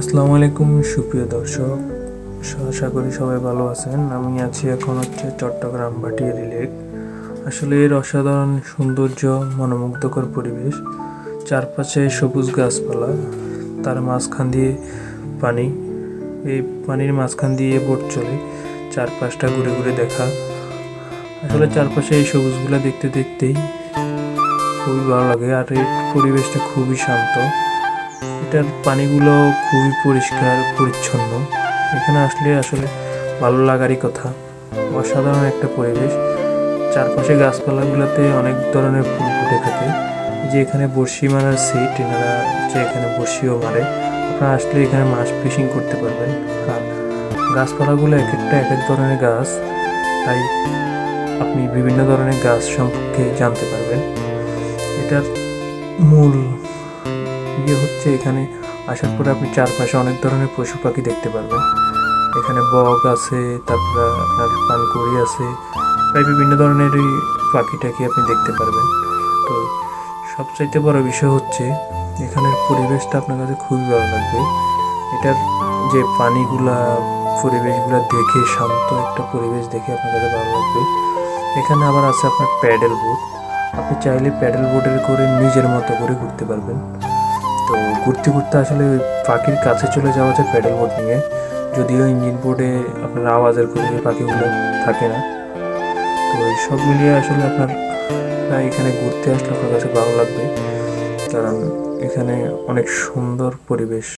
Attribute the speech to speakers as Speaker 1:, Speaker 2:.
Speaker 1: আসসালামু আলাইকুম, সুপ্রিয় দর্শক। আশা করি সবাই ভালো আছেন। আমি আছি এখন হচ্ছে চট্টগ্রাম ভাটিয়ারি লেক আসলে এর অসাধারণ সৌন্দর্য, মনোমুগ্ধকর পরিবেশ। চারপাশে সবুজ গাছপালা, তার মাঝখান দিয়ে পানি। এই পানির মাঝখান দিয়ে বোট চলে, চারপাশটা ঘুরে ঘুরে দেখা। আসলে চারপাশে এই সবুজগুলো দেখতে দেখতেই খুবই ভালো লাগে, আর এই পরিবেশটা খুবই শান্ত। এটার পানিগুলো খুবই পরিষ্কার, পরিচ্ছন্ন। এখানে আসলে আসলে ভালো লাগারই কথা। অসাধারণ একটা পরিবেশ। চারপাশে গাছপালাগুলোতে অনেক ধরনের ফুল ফুটে থাকে। যে এখানে বড়শি মারার সিট, এনারা যে এখানে বড়শিও মারে। আপনারা আসলে এখানে মাছ ফিশিং করতে পারবেন। আর গাছপালাগুলো এক একটা এক এক ধরনের গাছ। তাই আপনি বিভিন্ন ধরনের গাছ সম্পর্কে জানতে পারবেন। এটার মূল ইয়ে হচ্ছে এখানে, আসার পরে আপনি চারপাশে অনেক ধরনের পশু পাখি দেখতে পারবেন। এখানে বক আছে, তারপরে আপনার পানকুড়ি আছে, প্রায় বিভিন্ন ধরনের এই পাখি টাকি আপনি দেখতে পারবেন। তো সবচাইতে বড় বিষয় হচ্ছে, এখানের পরিবেশটা আপনার কাছে খুবই ভালো লাগবে। এটার যে পানিগুলা, পরিবেশগুলা দেখে, শান্ত একটা পরিবেশ দেখে আপনার কাছে ভালো লাগবে। এখানে আবার আছে আপনার প্যাডেল বোট। আপনি চাইলে প্যাডেল বোটের করে নিজের মতো করে ঘুরতে পারবেন। তো ঘুরতে ঘুরতে আসলে ওই পাখির কাছে চলে যাওয়া যায় প্যাডেল বোর্ড নিয়ে। যদিও ইঞ্জিন বোর্ডে আপনার আওয়াজের এই পাখিগুলো থাকে না। তো সব মিলিয়ে আসলে আপনার এখানে ঘুরতে আসলে আপনার কাছে ভালো লাগবে। কারণ এখানে অনেক সুন্দর পরিবেশ।